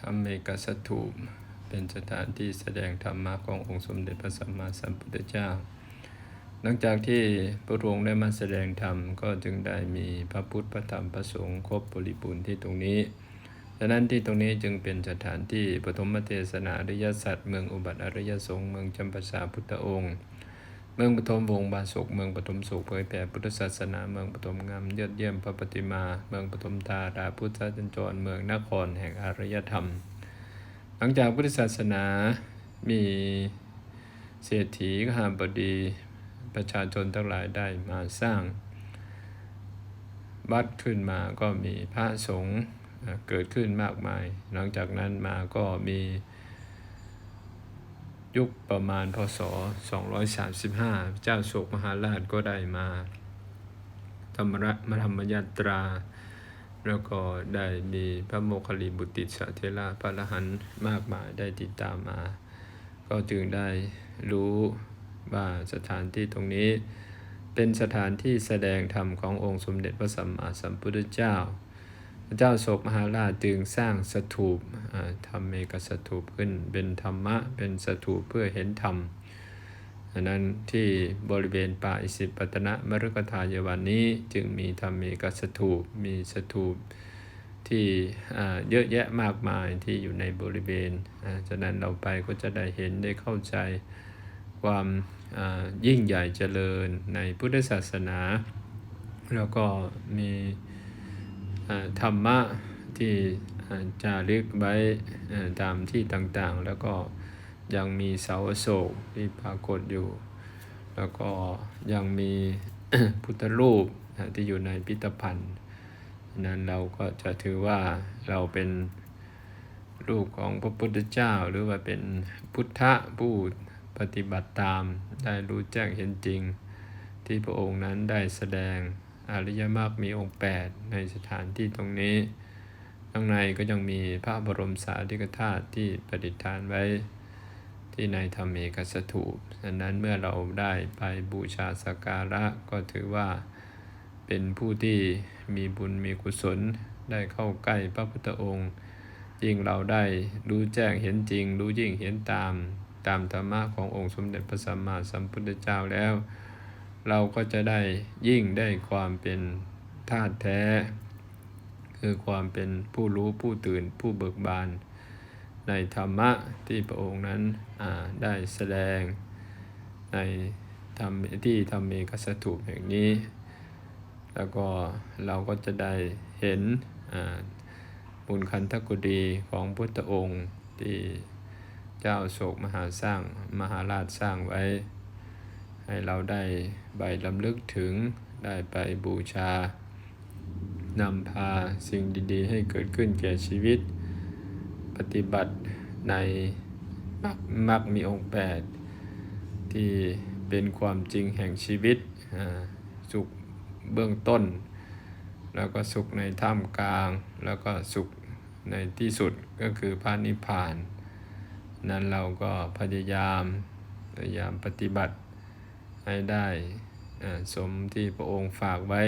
ธรรมเมกสถูปเป็นสถานที่แสดงธรรมะขององค์สมเด็จพระสัมมาสัมพุทธเจ้า หลังจากที่พระองค์ได้มาแสดงธรรมก็จึงได้มีพระพุทธพระธรรมพระสงฆ์ครบบริบูรณ์ที่ตรงนี้ดังนั้นที่ตรงนี้จึงเป็นสถานที่ปฐมเทศนาอริยสัจเมืองอุบัติอริยสงฆ์เมืองจำปาสาพุทธองค์ เมืองปฐมวงศ์บาสุกเมืองปฐมสุขเผยแผ่พุทธศาสนาเมืองปฐมงามยอดเยี่ยมพระปฏิมา เมืองปฐมธาราพุทธจันจรเมืองนครแห่งอารยธรรม หลังจากพุทธศาสนามีเศรษฐีขหาบดีประชาชนทั้งหลายได้มาสร้างวัดขึ้นมาก็มีพระสงฆ์เกิดขึ้นมากมาย หลังจากนั้นมาก็มี ยุคประมาณพศ 235 เจ้าโศกมหาราชก็ได้มาธรรมระมธรรมยาตรา แล้วก็ได้มีพระโมคคัลลีบุตรสเทระพระอรหันมากมายได้ติดตามมา ก็จึงได้รู้ว่าสถานที่ตรงนี้เป็นสถานที่แสดงธรรมขององค์สมเด็จพระสัมมาสัมพุทธเจ้า พระเจ้าโศกมหาราชจึงสร้างสถูปทำเมกสถูปขึ้นเป็นธรรมะเป็นสถูปเพื่อเห็นธรรมอันนั้นที่บริเวณป่าอิสิปตนะมฤคทายวันนี้จึงมีธรรมเมกสถูปมีสถูปที่เยอะแยะมากมายที่อยู่ในบริเวณฉะนั้นเราไปก็จะได้เห็นได้เข้าใจความยิ่งใหญ่เจริญในพุทธศาสนา แล้วก็มี ธรรมะที่จารึกไว้ตามที่ต่างๆ แล้วก็ยังมีเสาโศกที่ปรากฏอยู่ แล้วก็ยังมีพุทธรูปที่อยู่ในพิพิธภัณฑ์นั้นเราก็จะถือว่าเราเป็นลูกของพระพุทธเจ้า หรือว่าเป็นพุทธผู้ปฏิบัติตามได้รู้แจ้งเห็นจริง ที่พระองค์นั้นได้แสดง อริยมรรคมีองค์ 8 ในสถานที่ตรงนี้ ข้างในก็ยังมีพระบรมสารีริกธาตุที่ประดิษฐานไว้ที่ในธรรมเอกสถูปดังนั้นเมื่อเราได้ไปบูชาสักการะก็ถือว่าเป็นผู้ที่มีบุญมีกุศลได้เข้าใกล้พระพุทธองค์ยิ่งเราได้รู้แจ้งเห็นจริง รู้ยิ่งเห็นตาม ตามธรรมะขององค์สมเด็จพระสัมมาสัมพุทธเจ้าแล้ว เราก็จะได้ยิ่งได้ความเป็นธาตุแท้ คือความเป็นผู้รู้ผู้ตื่นผู้เบิกบาน ในธรรมะที่พระองค์นั้นได้แสดงในธรรมที่ธรรมเอกสถูปแห่งนี้ แล้วก็เราก็จะได้เห็นบุญคันธกุดีของพุทธองค์ที่เจ้าโศกมหาสร้างมหาราชสร้างไว้ ให้เราได้ใบลำลึกถึงได้ไปบูชานำพาสิ่งดีๆ ให้เกิดขึ้นแก่ชีวิต ปฏิบัติในมักมักมีองค์แปดที่เป็นความจริงแห่งชีวิต สุขเบื้องต้น แล้วก็สุขในท่ามกลาง แล้วก็สุขในที่สุดก็คือพระนิพพาน นั้นเราก็พยายามพยายามปฏิบัติ ให้ได้สมที่พระองค์ฝากไว้